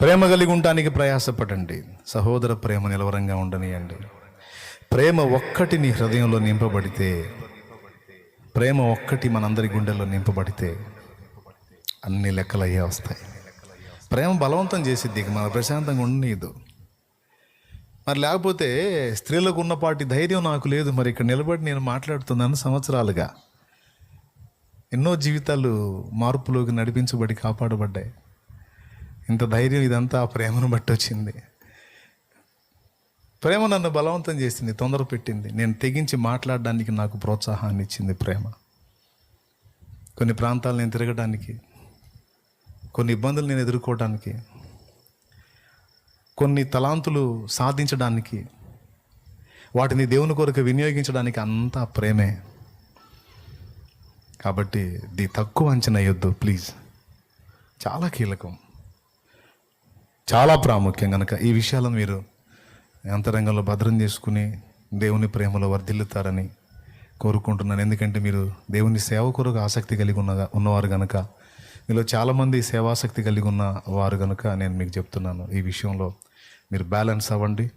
ప్రేమ కలిగి ఉండడానికి ప్రయాసపడండి. సహోదర ప్రేమ నిలవరంగా ఉండనియండి. ప్రేమ ఒక్కటి నీ హృదయంలో నింపబడితే ప్రేమ ఒక్కటి మనందరి గుండెల్లో నింపబడితే అన్ని లెక్కలు అయ్యే వస్తాయి. ప్రేమ బలవంతం చేసిద్ది ఇక మన ప్రశాంతంగా ఉండనీదు మరి లేకపోతే స్త్రీలకు ఉన్నపాటి ధైర్యం నాకు లేదు మరి ఇక్కడ నిలబడి నేను మాట్లాడుతున్నాను సంవత్సరాలుగా. ఎన్నో జీవితాలు మార్పులోకి నడిపించబడి కాపాడబడ్డాయి. ఇంత ధైర్యం ఇదంతా ఆ ప్రేమను బట్టి వచ్చింది ప్రేమ నన్ను బలవంతం చేసింది తొందర పెట్టింది. నేను తెగించి మాట్లాడడానికి నాకు ప్రోత్సాహాన్ని ఇచ్చింది ప్రేమ. కొన్ని ప్రాంతాలు నేను తిరగడానికి కొన్ని ఇబ్బందులు నేను ఎదుర్కోవడానికి కొన్ని తలాంతులు సాధించడానికి వాటిని దేవుని కొరకు వినియోగించడానికి అంతా ప్రేమే. కాబట్టి ది తక్కువ అంచనా అయ్యొద్దు ప్లీజ్. చాలా కీలకం. చాలా ప్రాముఖ్యం కనుక ఈ విషయాలను మీరు అంతరంగంలో భద్రం చేసుకుని దేవుని ప్రేమలో వర్ధిల్లుతారని కోరుకుంటున్నాను. ఎందుకంటే మీరు దేవుని సేవ కొరకు ఆసక్తి కలిగి ఉన్న ఉన్నవారు కనుక మీలో చాలామంది సేవాసక్తి కలిగి ఉన్న వారు కనుక నేను మీకు చెప్తున్నాను. ఈ విషయంలో మీరు బ్యాలెన్స్ అవ్వండి.